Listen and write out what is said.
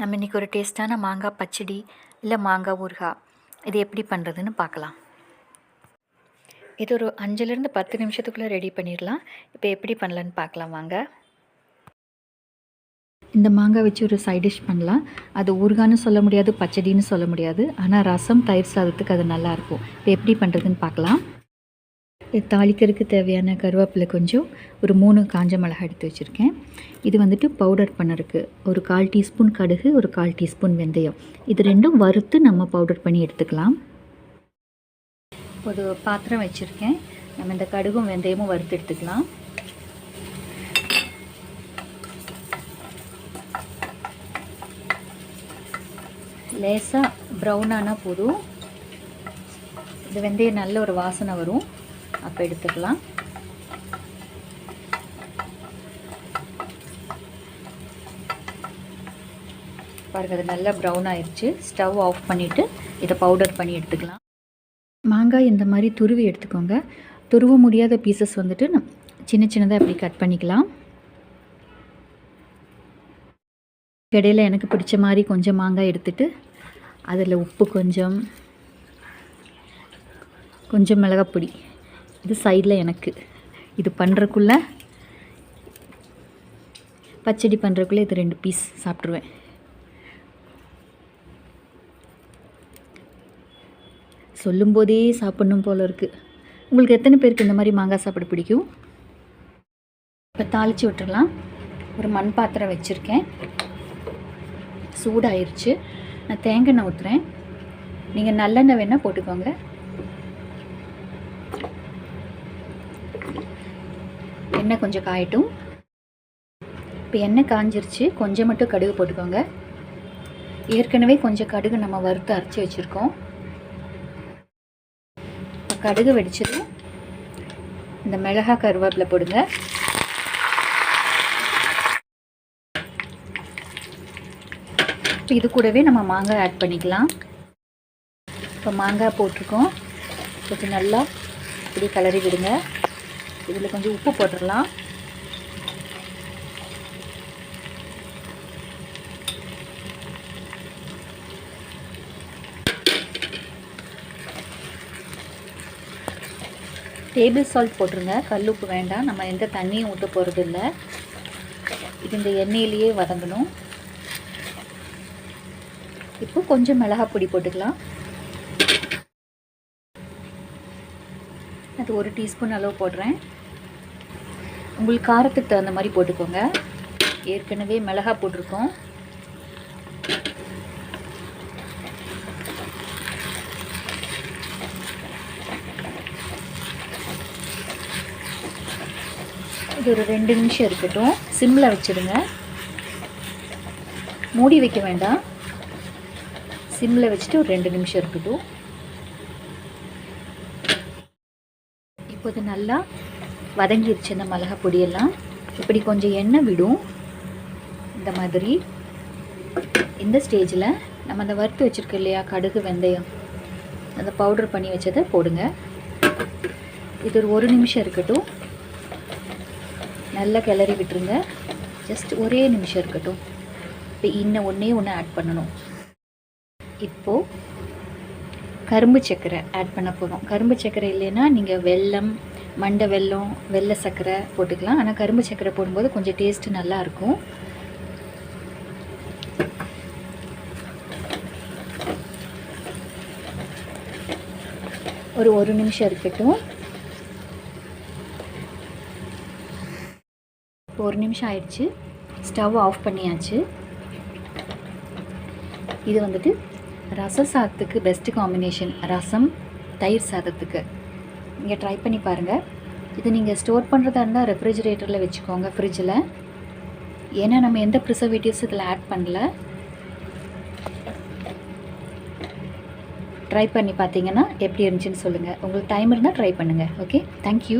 நம்ம இன்றைக்கி ஒரு டேஸ்ட்டான மாங்காய் பச்சடி இல்லை மாங்காய் ஊறுகாய் இது எப்படி பண்ணுறதுன்னு பார்க்கலாம். இது ஒரு அஞ்சுலேருந்து பத்து நிமிஷத்துக்குள்ளே ரெடி பண்ணிடலாம். இப்போ எப்படி பண்ணலான்னு பார்க்கலாம் வாங்க. இந்த மாங்காய் வச்சு ஒரு சைட் டிஷ் பண்ணலாம். அது ஊறுகான்னு சொல்ல முடியாது பச்சடின்னு சொல்ல முடியாது. ஆனால் ரசம் தயிர் சாதத்துக்கு அது நல்லாயிருக்கும் இப்போ எப்படி பண்ணுறதுன்னு பார்க்கலாம். தாளிக்கிறதுக்கு தேவையான கருவேப்பிலை கொஞ்சம் ஒரு மூணு காஞ்ச மிளகாய் எடுத்து வச்சுருக்கேன். இது வந்துட்டு பவுடர் பண்ணறதுக்கு ஒரு கால் டீஸ்பூன் கடுகு ஒரு கால் டீஸ்பூன் வெந்தயம். இது ரெண்டும் வறுத்து நம்ம பவுடர் பண்ணி எடுத்துக்கலாம். ஒரு பாத்திரம் வச்சுருக்கேன். நம்ம இந்த கடுகும் வெந்தயமும் வறுத்து எடுத்துக்கலாம். லேசாக ப்ரௌனானால் போதும். இது வெந்தயம் நல்ல ஒரு வாசனை வரும். அப்போ எடுத்துக்கலாம். பாருங்கள் அது நல்லா ப்ரௌன் ஆயிடுச்சு ஸ்டவ் ஆஃப் பண்ணிவிட்டு இதை பவுடர் பண்ணி எடுத்துக்கலாம். மாங்காய் இந்த மாதிரி துருவி எடுத்துக்கோங்க. துருவ முடியாத பீசஸ் வந்துட்டு நம் சின்ன சின்னதாக இப்படி கட் பண்ணிக்கலாம். இடையில எனக்கு பிடிச்ச மாதிரி கொஞ்சம் மாங்காய் எடுத்துட்டு அதில் உப்பு கொஞ்சம் கொஞ்சம் மிளகாப்பொடி. இது சைடில் எனக்கு. இது பண்ணுறக்குள்ளே பச்சடி பண்ணுறக்குள்ளே இது ரெண்டு பீஸ் சாப்பிட்ருவேன் சொல்லும்போதே சாப்பிட்ணும் போல் இருக்குது உங்களுக்கு எத்தனை பேருக்கு இந்த மாதிரி மாங்காய் சாப்பிட பிடிக்கும்? இப்போ தாளித்து விட்டுறலாம். ஒரு மண் பாத்திரம் வச்சுருக்கேன். சூடாயிருச்சு. நான் தேங்காய் எண்ணெய் ஊற்றுறேன் நீங்கள் நல்லெண்ணெய் வேணால் போட்டுக்கோங்க. எண்ணெய் கொஞ்சம் காயட்டும். இப்போ எண்ணெய் காஞ்சிருச்சு கொஞ்சம் மட்டும் கடுகு போட்டுக்கோங்க. ஏற்கனவே கொஞ்சம் கடுகு நம்ம வறுத்து அரைச்சி வச்சுருக்கோம். இப்போ கடுகு வெடிச்சதும் இந்த மிளகா கருவேப்பிலை போடுங்க. இப்போ இது கூடவே நம்ம மாங்காய் ஆட் பண்ணிக்கலாம். இப்போ மாங்காய் போட்டிருக்கோம். கொஞ்சம் நல்லா இப்படி கலரி விடுங்க. இதில் கொஞ்சம் உப்பு போட்டுடலாம். டேபிள் சால்ட் போட்டுருங்க. கல் உப்பு வேண்டாம். நம்ம எந்த தண்ணியும் ஊற்ற போகிறது இல்லை இது இந்த எண்ணெயிலேயே வதங்கணும். இப்போ கொஞ்சம் மிளகாய் பொடி போட்டுக்கலாம். அது ஒரு டீஸ்பூன் அளவு போடுறேன். உங்களுக்கு காரத்துக்கு தகுந்த மாதிரி போட்டுக்கோங்க. ஏற்கனவே மிளகாய் போட்டிருக்கோம். இது ஒரு ரெண்டு நிமிஷம் இருக்கட்டும். சிம்மில் வச்சுடுங்க மூடி வைக்க வேண்டாம். சிம்மில் வச்சுட்டு ஒரு ரெண்டு நிமிஷம் இருக்கட்டும். இப்போது நல்லா வதங்கிருச்சு இந்த மிளகா பொடியெல்லாம். இப்படி கொஞ்சம் எண்ணெய் விடும். இந்த மாதிரி. இந்த ஸ்டேஜில் நம்ம அந்த வறுத்து வச்சுருக்கோம் இல்லையா கடுகு வெந்தயம் அந்த பவுடர் பண்ணி வச்சதை போடுங்க. இது ஒரு ஒரு நிமிஷம் இருக்கட்டும். நல்லா கிளறி விட்டுருங்க. ஜஸ்ட் ஒரே நிமிஷம் இருக்கட்டும். இப்போ இன்னும் ஒன்றே ஒன்று ஆட் பண்ணணும். இப்போது கரும்பு சர்க்கரை ஆட் பண்ண போகிறோம் கரும்பு சர்க்கரை இல்லைன்னா நீங்கள் வெல்லம் மண்டை வெல்லம் வெள்ளை சர்க்கரை போட்டுக்கலாம். ஆனால் கரும்பு சர்க்கரை போடும்போது கொஞ்சம் டேஸ்ட்டு நல்லாயிருக்கும். ஒரு ஒரு நிமிஷம் இருக்கட்டும். ஒரு நிமிஷம் ஆயிடுச்சு. ஸ்டவ் ஆஃப் பண்ணியாச்சு. இது வந்துட்டு ரச சாதத்துக்கு பெஸ்ட்டு காம்பினேஷன் ரசம் தயிர் சாதத்துக்கு. நீங்கள் ட்ரை பண்ணி பாருங்கள் இது நீங்கள் ஸ்டோர் பண்ணுறதா இருந்தால் ரெஃப்ரிஜிரேட்டரில் வச்சுக்கோங்க ஃப்ரிட்ஜில் ஏன்னா நம்ம எந்த ப்ரிசர்வேட்டிவ்ஸ் இதில் ஆட் பண்ணல? ட்ரை பண்ணி பார்த்தீங்கன்னா எப்படி இருந்துச்சுன்னு சொல்லுங்கள் உங்களுக்கு டைம் இருந்தால் ட்ரை பண்ணுங்கள் ஓகே தேங்க்யூ